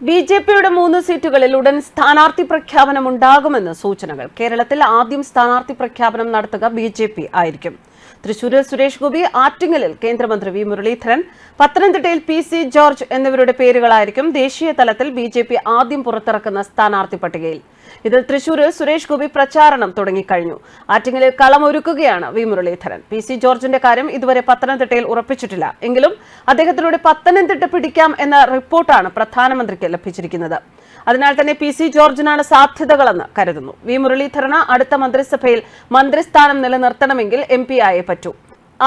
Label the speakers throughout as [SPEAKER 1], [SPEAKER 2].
[SPEAKER 1] B J പിയുടെ മൂന്ന് സീറ്റുകളിൽ ഉടൻ സ്ഥാനാർത്ഥി പ്രഖ്യാപനം ഉണ്ടാകുമെന്ന് സൂചനകൾ. കേരളത്തിൽ ആദ്യം സ്ഥാനാർത്ഥി പ്രഖ്യാപനം നടത്തുക ബി ആയിരിക്കും. തൃശൂരിൽ സുരേഷ് ഗോപി ആറ്റിങ്ങലിൽ കേന്ദ്രമന്ത്രി വി മുരളീധരൻ പത്തനംതിട്ടയിൽ പി സി ജോർജ് എന്നിവരുടെ പേരുകളായിരിക്കും ദേശീയ തലത്തിൽ ബി ജെ പി ആദ്യം പുറത്തിറക്കുന്ന സ്ഥാനാർത്ഥി പട്ടികയിൽ. ഇതിൽ തൃശൂരിൽ സുരേഷ് ഗോപി പ്രചാരണം തുടങ്ങിക്കഴിഞ്ഞു. ആറ്റിങ്ങലിൽ കളമൊരുക്കുകയാണ് വി മുരളീധരൻ. പി സി ജോർജിന്റെ കാര്യം ഇതുവരെ പത്തനംതിട്ടയിൽ ഉറപ്പിച്ചിട്ടില്ല. എങ്കിലും അദ്ദേഹത്തിലൂടെ പത്തനംതിട്ട പിടിക്കാം എന്ന റിപ്പോർട്ടാണ് പ്രധാനമന്ത്രിക്ക് ലഭിച്ചിരിക്കുന്നത്. അതിനാൽ തന്നെ പി സി ജോർജിനാണ് സാധ്യതകളെന്ന് കരുതുന്നു. വി മുരളീധരന് അടുത്ത മന്ത്രിസഭയിൽ മന്ത്രിസ്ഥാനം നിലനിർത്തണമെങ്കിൽ എം പി ആയേ പറ്റൂ.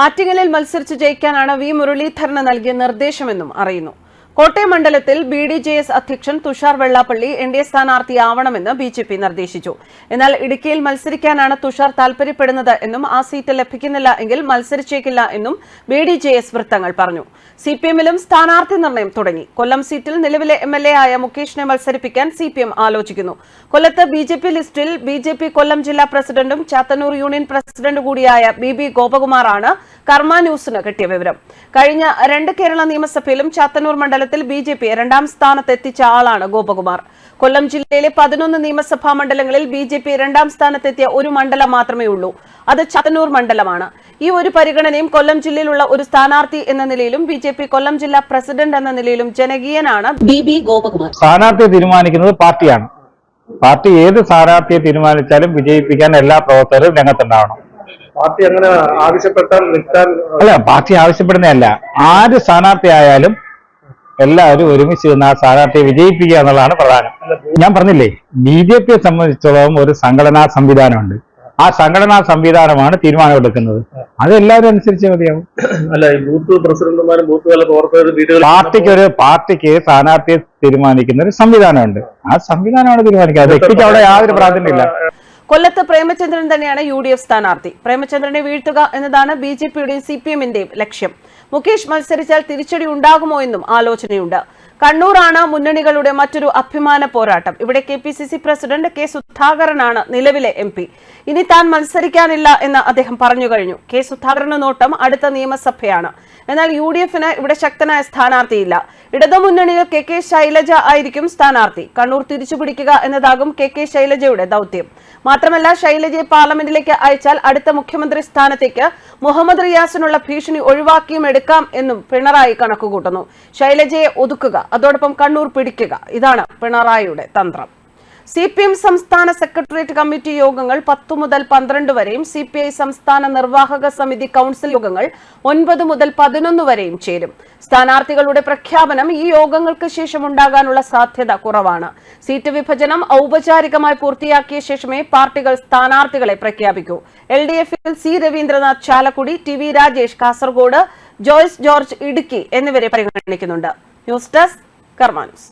[SPEAKER 1] ആറ്റിങ്ങലിൽ മത്സരിച്ച് ജയിക്കാനാണ് വി മുരളീധരന് നൽകിയ നിർദ്ദേശമെന്നും അറിയുന്നു. കോട്ടയം മണ്ഡലത്തിൽ ബി ഡി ജെ എസ് അധ്യക്ഷൻ Thushar Vellappally N D A സ്ഥാനാർത്ഥിയാവണമെന്ന് B J P നിർദ്ദേശിച്ചു. എന്നാൽ ഇടുക്കിയിൽ മത്സരിക്കാനാണ് തുഷാർ താൽപര്യപ്പെടുന്നത് എന്നും ആ സീറ്റ് ലഭിക്കുന്നില്ല എങ്കിൽ മത്സരിച്ചേക്കില്ല എന്നും ബി ഡി ജെ എസ് വൃത്തങ്ങൾ പറഞ്ഞു. സി പി എമ്മിലും സ്ഥാനാർത്ഥി നിർണയം തുടങ്ങി. കൊല്ലം സീറ്റിൽ നിലവിലെ എം എൽ എ ആയ മുകേഷിനെ മത്സരിപ്പിക്കാൻ സി പി എം ആലോചിക്കുന്നു. കൊല്ലത്ത് ബി ജെ പി ലിസ്റ്റിൽ ബി ജെ പി കൊല്ലം ജില്ലാ പ്രസിഡന്റും ചാത്തന്നൂർ യൂണിയൻ പ്രസിഡന്റ് കൂടിയായ ബി ബി ഗോപകുമാറാണ് കർമ്മ ന്യൂസിന് കിട്ടിയ വിവരം. കഴിഞ്ഞ രണ്ട് കേരള നിയമസഭയിലും ചാത്തന്നൂർ മണ്ഡലത്തിൽ ബി ജെ പി രണ്ടാം സ്ഥാനത്തെത്തിച്ച ആളാണ് ഗോപകുമാർ. കൊല്ലം ജില്ലയിലെ പതിനൊന്ന് നിയമസഭാ മണ്ഡലങ്ങളിൽ ബി ജെ പി രണ്ടാം സ്ഥാനത്തെത്തിയ ഒരു മണ്ഡലം മാത്രമേ ഉള്ളൂ. അത് ചത്തന്നൂർ മണ്ഡലമാണ്. ഈ ഒരു പരിഗണനയും കൊല്ലം ജില്ലയിലുള്ള ഒരു സ്ഥാനാർത്ഥി എന്ന നിലയിലും ബി ജെ പി കൊല്ലം ജില്ലാ പ്രസിഡന്റ് എന്ന നിലയിലും ജനകീയനാണ് ബി ബി ഗോപകുമാർ.
[SPEAKER 2] സ്ഥാനാർത്ഥിയെ തീരുമാനിക്കുന്നത് പാർട്ടിയാണ്. പാർട്ടി ഏത് സ്ഥാനാർത്ഥിയെ തീരുമാനിച്ചാലും വിജയിപ്പിക്കാൻ എല്ലാ പ്രവർത്തകരും രംഗത്തുണ്ടാവണം.
[SPEAKER 3] പാർട്ടി അങ്ങനെ ആവശ്യപ്പെട്ടാൽ നിൽക്കാൻ
[SPEAKER 2] അല്ല പാർട്ടി ആവശ്യപ്പെടുന്നതല്ല. ആര് സ്ഥാനാർത്ഥിയായാലും എല്ലാവരും ഒരുമിച്ച് നിന്ന് ആ സ്ഥാനാർത്ഥിയെ വിജയിപ്പിക്കുക എന്നുള്ളതാണ് പ്രധാനം. ഞാൻ പറഞ്ഞില്ലേ ബി ജെ പിയെ സംബന്ധിച്ചിടത്തോളം ഒരു സംഘടനാ സംവിധാനമുണ്ട്. ആ സംഘടനാ സംവിധാനമാണ് തീരുമാനമെടുക്കുന്നത്. അത് എല്ലാവരും അനുസരിച്ച് മതിയാവും.
[SPEAKER 3] അല്ല ബൂത്ത് പ്രസിഡന്റുമാരും ബൂത്ത് തല പ്രവർത്തകരും
[SPEAKER 2] പാർട്ടിക്ക് ഒരു പാർട്ടിക്ക് സ്ഥാനാർത്ഥിയെ തീരുമാനിക്കുന്ന ഒരു സംവിധാനമുണ്ട്. ആ സംവിധാനമാണ് തീരുമാനിക്കുക. വ്യക്തിക്ക് അവിടെ യാതൊരു പ്രാധാന്യമില്ല.
[SPEAKER 1] കൊല്ലത്ത് പ്രേമചന്ദ്രൻ തന്നെയാണ് യു ഡി എഫ് സ്ഥാനാർത്ഥി. പ്രേമചന്ദ്രനെ വീഴ്ത്തുക എന്നതാണ് ബി ജെ പിയുടെയും സി പി എമ്മിന്റെയും ലക്ഷ്യം. മുകേഷ് മത്സരിച്ചാൽ തിരിച്ചടി ഉണ്ടാകുമോ എന്നും ആലോചനയുണ്ട്. കണ്ണൂറാണ് മുന്നണികളുടെ മറ്റൊരു അഭിമാന പോരാട്ടം. ഇവിടെ K P C C president K സുധാകരനാണ് നിലവിലെ എം പി. ഇനി താൻ മത്സരിക്കാനില്ല എന്ന് അദ്ദേഹം പറഞ്ഞു കഴിഞ്ഞു. കെ സുധാകരന് നോട്ടം അടുത്ത നിയമസഭയാണ്. എന്നാൽ യു ഡി എഫിന് ഇവിടെ ശക്തനായ സ്ഥാനാർത്ഥിയില്ല. ഇടതുമുന്നണിയിൽ കെ കെ ശൈലജ ആയിരിക്കും സ്ഥാനാർത്ഥി. കണ്ണൂർ തിരിച്ചുപിടിക്കുക എന്നതാകും കെ കെ ശൈലജയുടെ ദൗത്യം. മാത്രമല്ല ശൈലജയെ പാർലമെന്റിലേക്ക് അയച്ചാൽ അടുത്ത മുഖ്യമന്ത്രി സ്ഥാനത്തേക്ക് മുഹമ്മദ് റിയാസിനുള്ള ഭീഷണി ഒഴിവാക്കിയും എടുക്കാം എന്നും പിണറായി കണക്കുകൂട്ടുന്നു. ശൈലജയെ ഒതുക്കുക അതോടൊപ്പം കണ്ണൂർ പിടിക്കുക. ഇതാണ് പിണറായിയുടെ തന്ത്രം. സി പി എം സംസ്ഥാന സെക്രട്ടേറിയറ്റ് കമ്മിറ്റി യോഗങ്ങൾ പത്തു മുതൽ പന്ത്രണ്ട് വരെയും സി പി ഐ സംസ്ഥാന നിർവാഹക സമിതി കൌൺസിൽ യോഗങ്ങൾ ഒൻപത് മുതൽ പതിനൊന്ന് വരെയും ചേരും. സ്ഥാനാർത്ഥികളുടെ പ്രഖ്യാപനം ഈ യോഗങ്ങൾക്ക് ശേഷം ഉണ്ടാകാനുള്ള സാധ്യത കുറവാണ്. സീറ്റ് വിഭജനം ഔപചാരികമായി പൂർത്തിയാക്കിയ ശേഷമേ പാർട്ടികൾ സ്ഥാനാർത്ഥികളെ പ്രഖ്യാപിക്കൂ. എൽ ഡി എഫിൽ C Raveendranath Chalakudy T V Rajesh Kasaragod Joyce George Idukki എന്നിവരെ പരിഗണിക്കുന്നുണ്ട്. News desk Karma news.